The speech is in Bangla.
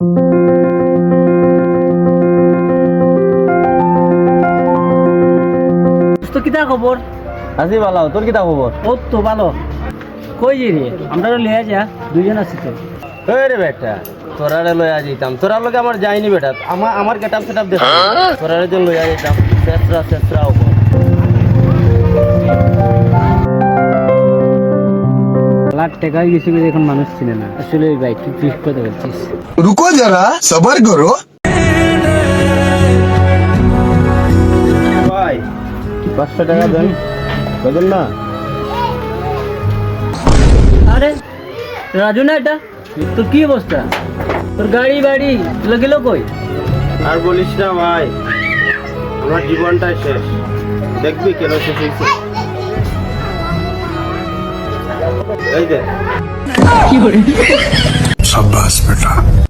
তো কিতা খবর? আজি ভালো তোর কিতা খবর ও তো ভালো। কই যে রে? আমরা লিয়া যা দুইজন আছি তো। ওই রে বেটা তোরারে লইয়া যেতাম তোরা লগে আমার যাইনি বেটা। আমার আমার গেটাপ সেটাপ দেখ। তোরারে যে লইয়া যেতাম শেষরা শেষরা লাখ এখন মানুষ চিনে না। আসলে ভাই তুই ঠিক কথা বলছিস। রুকো যারা সবার করো। ভাই পাঁচশো টাকা দেন? বলেন না? আরে রাজু না এটা? তোর কি অবস্থা? তোর গাড়ি বাড়ি লাগল কই? আর বলিস না ভাই আমার জীবনটাই শেষ। দেখবি কেন শেষ হয়েছে शाबाश बेटा।